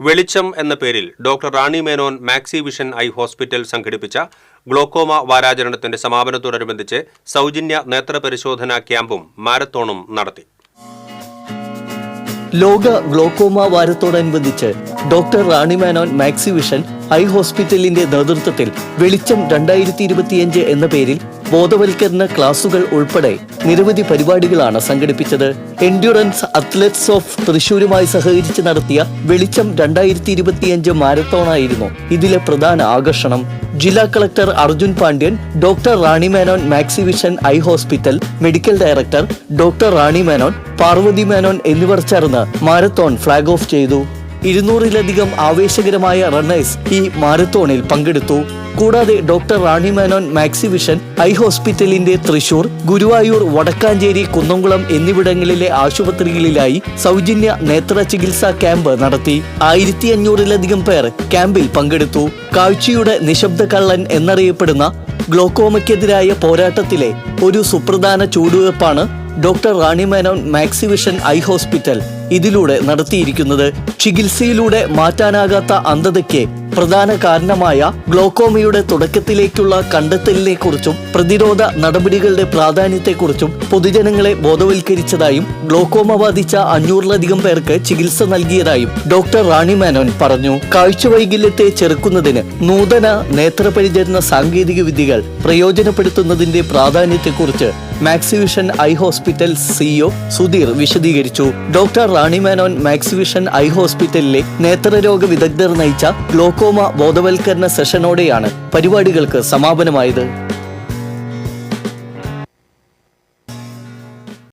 വെളിച്ചം എന്ന പേരിൽ doctor Rani Menon Maxivision eye hospital സംഘടിപ്പിച്ച ഗ്ലോക്കോമ വാരാചരണത്തിന്റെ സമാപനത്തോടനുബന്ധിച്ച് സൗജന്യ നേത്രപരിശോധനാ ക്യാമ്പും മാരത്തോണും നടത്തി. ലോക glaucoma വാരത്തോടനുബന്ധിച്ച് doctor Rani Menon Maxivision eye ഹോസ്പിറ്റലിന്റെ നേതൃത്വത്തിൽ വെളിച്ചം രണ്ടായിരത്തി ഇരുപത്തിയഞ്ച് എന്ന പേരിൽ ബോധവൽക്കരണ ക്ലാസുകൾ ഉൾപ്പെടെ നിരവധി പരിപാടികളാണ് സംഘടിപ്പിച്ചത്. എൻഡ്യൂറൻസ് അത്ലറ്റ്സ് ഓഫ് തൃശൂരുമായി സഹകരിച്ച് നടത്തിയ വെളിച്ചം രണ്ടായിരത്തി ഇരുപത്തിയഞ്ച് മാരത്തോണായിരുന്നു ഇതിലെ പ്രധാന ആകർഷണം. ജില്ലാ collector Arjun Pandian doctor Rani Menon Maxivision eye hospital medical director doctor Rani Menon Parvathy Menon എന്നിവർ ചേർന്ന് മാരത്തോൺ ഫ്ളാഗ് ഓഫ് ചെയ്തു. ഇരുന്നൂറിലധികം ആവേശകരമായ റണ്ണേഴ്സ് ഈ മാരത്തോണിൽ പങ്കെടുത്തു. കൂടാതെ doctor Rani Menon Maxivision eye ഹോസ്പിറ്റലിന്റെ തൃശൂർ ഗുരുവായൂർ വടക്കാഞ്ചേരി കുന്നംകുളം എന്നിവിടങ്ങളിലെ ആശുപത്രികളിലായി സൗജന്യ നേത്ര ചികിത്സാ ക്യാമ്പ് നടത്തി. ആയിരത്തി അഞ്ഞൂറിലധികം പേർ ക്യാമ്പിൽ പങ്കെടുത്തു. കാഴ്ചയുടെ നിശബ്ദ കള്ളൻ എന്നറിയപ്പെടുന്ന ഗ്ലോക്കോമയ്ക്കെതിരായ പോരാട്ടത്തിലെ ഒരു സുപ്രധാന ചുവടുവെപ്പാണ് doctor Rani Menon Maxivision eye hospital. ഇതിലൂടെ നടത്തിയിരിക്കുന്നത് ചികിത്സയിലൂടെ മാറ്റാനാകാത്ത അന്ധതയ്ക്ക് പ്രധാന കാരണമായ ഗ്ലോക്കോമയുടെ തുടക്കത്തിലേക്കുള്ള കണ്ടെത്തലിനെക്കുറിച്ചും പ്രതിരോധ നടപടികളുടെ പ്രാധാന്യത്തെക്കുറിച്ചും പൊതുജനങ്ങളെ ബോധവൽക്കരിച്ചതായും ഗ്ലോക്കോമ ബാധിച്ച അഞ്ഞൂറിലധികം പേർക്ക് ചികിത്സ നൽകിയതായും ഡോക്ടർ റാണി മേനോൻ പറഞ്ഞു. കാഴ്ചവൈകല്യത്തെ ചെറുക്കുന്നതിന് നൂതന നേത്രപരിചരണ സാങ്കേതിക വിദ്യകൾ പ്രയോജനപ്പെടുത്തുന്നതിന്റെ പ്രാധാന്യത്തെക്കുറിച്ച് Maxivision eye hospital CEO Sudheer വിശദീകരിച്ചു. Doctor Rani Menon Maxivision eye ഹോസ്പിറ്റലിലെ നേത്രരോഗ വിദഗ്ധർ നയിച്ച ഗ്ലോക്കോമ ബോധവൽക്കരണ സെഷനോടെയാണ് പരിപാടികൾക്ക് സമാപനമായത്.